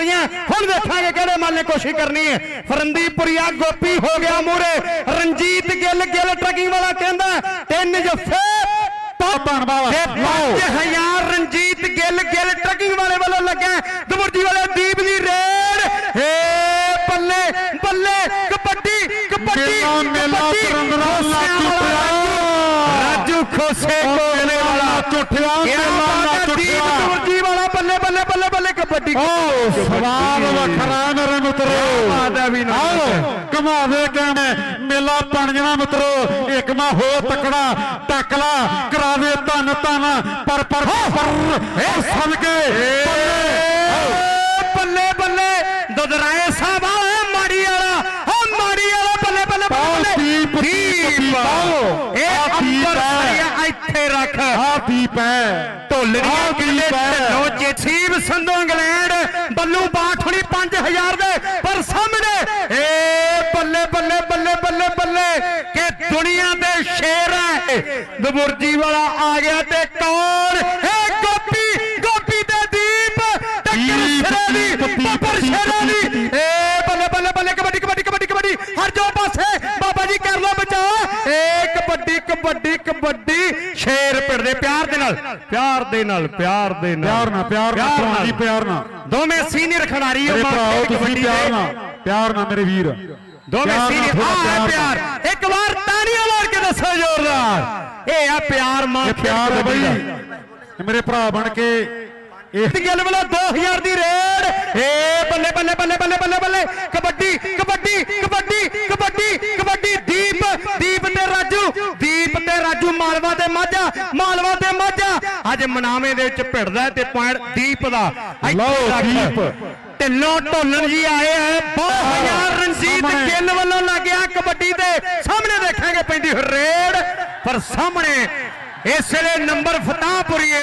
ਹੁਣ ਦੇਖਾਂਗੇ ਕਿਹੜੇ ਮਾਲ ਨੇ ਕੋਸ਼ਿਸ਼ ਕਰਨੀ ਹੈ। ਫਰੰਦੀਪੁਰੀਆ ਗੋਪੀ ਹੋ ਗਿਆ ਮੂਰੇ ਰਣਜੀਤ ਗਿੱਲ ਗਿੱਲ ਟਰਕਿੰਗ ਵਾਲਾ ਕਹਿੰਦਾ ਤਿੰਨ ਜਫੇ ਬਣ ਬਾਵਾ ਤੇ 5000 ਰਣਜੀਤ ਗਿੱਲ ਗਿੱਲ ਟਰਕਿੰਗ ਵਾਲੇ ਵੱਲੋਂ ਲੱਗਾ ਦਬੁਰਜੀ ਵਾਲੇ ਦੀਪ ਦੀ ਰੇਡ। ਏ ਬੱਲੇ ਬੱਲੇ ਕਬੱਡੀ ਕਬੱਡੀ ਮੇਲਾ। ਰਾਜੂ ਖੋਸੇ ਕੋਲੇ ਵਾਲਾ ਝੁੱਠਿਆ ਮੇਲਾ ਨਾ ਝੁੱਠਿਆ ਦਬੁਰਜੀ ਵਾਲਾ ਬੱਲੇ ਬੱਲੇ ਬੱਲੇ ਬੱਲੇ ਕਬੱਡੀ ਓ ਸਵਾਦ ਵੱਖਰਾ ਮੇਰੇ ਮਿੱਤਰੋ। ਬਾਤ ਹੈ ਵੀ ਨਾ। ਆਓ ਕਮਾਵੇ ਕਹਿੰਦੇ ਮੇਲਾ ਬਣ ਜਾਣਾ ਮਿੱਤਰੋ। ਇੱਕ ਮਾ ਹੋ ਤਕੜਾ ਟੱਕਲਾ ਕਰਾਵੇ ਧੰਨ ਧੰਨ। ਪਰ ਪਰ ਪਰ ਸਭ ਕੇ ਏ ਬੱਲੇ ਬੱਲੇ ਦੁਦਰਾਏ ਸਾਹਿਬ ਆ ਮਾੜੀ ਵਾਲਾ। ਆ ਮਾੜੀ ਵਾਲਾ ਬੱਲੇ ਬੱਲੇ ਪਾਓ ਬੱਲੇ ਦੀਪ, ਦੀਪ, ਪਾਓ। ਇਹ ਆਹ ਦੀਪ ਅੰਬਰ ਹੈ। ਸਰੀਆ ਇੱਥੇ ਰੱਖ ਆ ਦੀਪ ਹੈ ਢੋਲੜੀਆਂ ਆਹ ਕਿਲੇ। ਢੱਲੋ ਜੇਸੀਬ ਸੰਧੂ ਇੰਗਲੈਂਡ ਬੱਲੂ ਬਾਠੜੀ 5000 ਦੇ ਪਰ ਸਾਹਮਣੇ ਏ ਬੱਲੇ ਬੱਲੇ ਬੱਲੇ ਬੱਲੇ ਬੱਲੇ ਕਿ ਦੁਨੀਆ ਦੇ ਸ਼ੇਰ ਹੈ ਦਬੁਰਜੀ ਵਾਲਾ ਆ ਗਿਆ ਤੇ ਕੌਣ ਹੈ ਗੋਪੀ ਗੋਪੀ ਤੇ ਦੀਪ ਟੱਕਰ ਸਿਰੇ ਦੀ ਬੱਬਰ ਸ਼ੇਰਾਂ ਦੀ ਦੀਪ। ਏ ਬੱਲੇ ਬੱਲੇ ਬੱਲੇ ਕਬੱਡੀ ਕਬੱਡੀ ਕਬੱਡੀ ਕਬੱਡੀ ਹਰ ਜੋ ਪਾਸੇ ਬਾਬਾ ਜੀ ਕਰ ਲੋ ਬਚਾ ਏ ਕਬੱਡੀ ਕਬੱਡੀ ਸ਼ੇਰ ਪਿੜਦੇ ਪਿਆਰ ਦੇ ਨਾਲ ਪਿਆਰ ਦੇ ਨਾਲ ਪਿਆਰ ਦੇ ਨਾਲ। ਪਿਆਰ ਨਾਲ ਪਿਆਰ ਨਾਲ ਭਰਾਵਾਂ ਪਿਆਰ ਨਾਲ। ਦੋਵੇਂ ਸੀਨੀਅਰ ਖਿਡਾਰੀ ਮਾਰ ਭਰਾਓ ਤੁਸੀਂ ਪਿਆਰ ਦੇ। ਨਾਲ ਪਿਆਰ ਨਾਲ ਮੇਰੇ ਵੀਰ। ਦੋਵੇਂ ਸੀਨੀਅਰ ਆ ਪਿਆਰ ਇੱਕ ਵਾਰ ਤਾੜੀਆਂ ਮਾਰ ਕੇ ਦੱਸੋ ਜ਼ੋਰਦਾਰ। ਇਹ ਆ ਪਿਆਰ ਮਾਂ ਪਿਆਰ ਹੈ ਬਈ। ਦਾ। ਮੇਰੇ ਭਰਾ ਬਣ ਕੇ ਇਹ ਗੱਲ ਵਾਲਾ 2000 ਦੀ ਰੇਡ। ਏ ਬੱਲੇ ਬੱਲੇ ਬੱਲੇ ਬੱਲੇ ਬੱਲੇ। ਕਬੱਡੀ ਕਬੱਡੀ ਕਬੱਡੀ ਕਬੱਡੀ ਦੀਪ ਦੀਪ ਤੇ ਰਾਜੂ ਦੀਪ ਤੇ ਰਾਜੂ ਮਾਲਵਾ ਤੇ ਮਾਝਾ ਮਾਲਵਾ ਤੇ ਮਾਝਾ ਅੱਜ ਮਨਾਵੇਂ ਦੇ ਵਿੱਚ ਭਿੜਦਾ ਤੇ ਪੁਆਇੰਟ ਦੀਪ ਦਾ। ਇੱਥੇ ਲਓ। ਦੀਪ। ਢਿੱਲੋਂ ਢੋਲਣ ਜੀ ਆਏ ਹੈ। 2000 ਰਣਜੀਤ ਸਾਹਮਣੇ। ਗਿੱਲ ਵੱਲੋਂ ਲੱਗਿਆ ਕਬੱਡੀ ਦੇ ਸਾਹਮਣੇ ਦੇਖਾਂਗੇ ਪੈਂਦੀ ਹੋਈ ਰੇਡ। ਪਰ ਸਾਹਮਣੇ ਇਸ ਵੇਲੇ ਨੰਬਰ ਫਤਾਹਪੁਰੀਏ